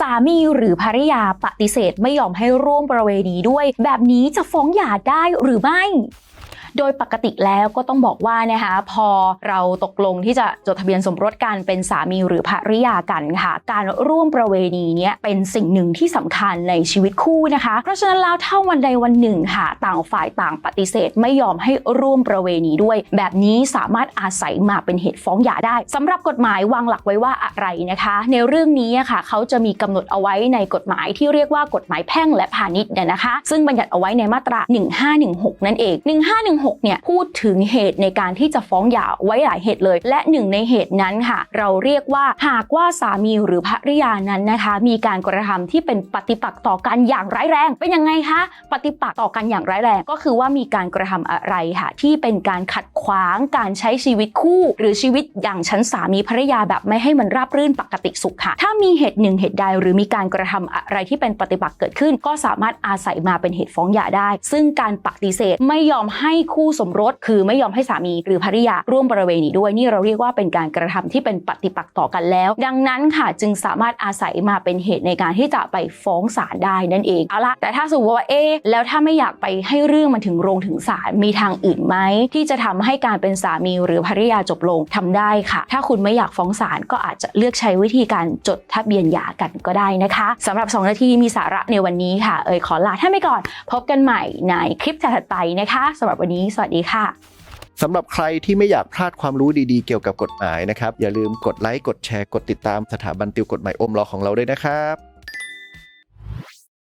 สามีหรือภรรยาปฏิเสธไม่ยอมให้ร่วมประเวณีด้วย แบบนี้จะฟ้องหย่าได้หรือไม่ โดยปกติแล้วก็ต้องบอกว่านะคะพอเราตกลงที่จะจดทะเบียนสมรสกันเป็นสามีหรือภริยากันค่ะ การร่วมประเวณีเนี้ยเป็นสิ่งหนึ่งที่สำคัญในชีวิตคู่นะคะ เพราะฉะนั้นแล้วถ้าวันใดวันหนึ่งค่ะ ต่างฝ่ายต่างปฏิเสธไม่ยอมให้ร่วมประเวณีด้วย แบบนี้สามารถอาศัยมาเป็นเหตุฟ้องหย่าได้สำหรับกฎหมายวางหลักไว้ว่าอะไรนะคะ ในเรื่องนี้อะค่ะเขาจะมีกำหนดเอาไว้ในกฎหมายที่เรียกว่ากฎหมายแพ่งและพาณิชย์เนี่ยนะคะ ซึ่งบัญญัติเอาไว้ในมาตรา 1516 นั่นเอง 1516เนี่ยพูดถึงเหตุในการที่จะฟ้องหย่าไว้หลายเหตุเลย และหนึ่งในเหตุนั้นค่ะ เราเรียกว่าหากว่าสามีหรือภริยานั้นนะคะ มีการกระทำที่เป็นปฏิปักษ์ต่อกันอย่างร้ายแรง เป็นยังไงคะปฏิปักษ์ต่อกันอย่างร้ายแรง ก็คือว่ามีการกระทำอะไรค่ะ ที่เป็นการขัดขวางการใช้ชีวิตคู่ หรือชีวิตอย่างชั้นสามีภรรยาแบบไม่ให้มันราบรื่นปกติสุขค่ะ ถ้ามีเหตุหนึ่งเหตุใดหรือมีการกระทำอะไรที่เป็นปฏิปักษ์เกิดขึ้น ก็สามารถอาศัยมาเป็นเหตุฟ้องหย่าได้ ซึ่งการปฏิเสธไม่ยอมให้คู่สมรส คือไม่ยอมให้สามีหรือภริยาร่วมประเวณีด้วยนี่เราเรียกว่าเป็นการกระทำที่เป็นปฏิปักษ์ต่อกันแล้ว ดังนั้นค่ะจึงสามารถอาศัยมาเป็นเหตุในการที่จะไปฟ้องศาลได้นั่นเองเอาละแต่ถ้าสมมติว่าเอ๊แล้วถ้าไม่อยากไปให้เรื่องมันถึงโรงถึงศาลมีทางอื่นไหมที่จะทำให้การเป็นสามีหรือภริยาจบลงทำได้ค่ะ ถ้าคุณไม่อยากฟ้องศาลก็อาจจะเลือกใช้วิธีการจดทะเบียนหย่ากันก็ได้นะคะสำหรับ 2 นาทีมีสาระในวันนี้ค่ะ เอ่ยขอลาท่านไปก่อน พบกันใหม่ในคลิปถัดไปนะคะสำหรับวันนี้นี้สวัสดีค่ะสำหรับใครที่ไม่อยากพลาดความรู้ดีๆเกี่ยวกับกฎหมายนะครับ อย่าลืมกดไลค์กดแชร์กดติดตามสถาบันติวกฎหมายอมรอของเราด้วยนะครับ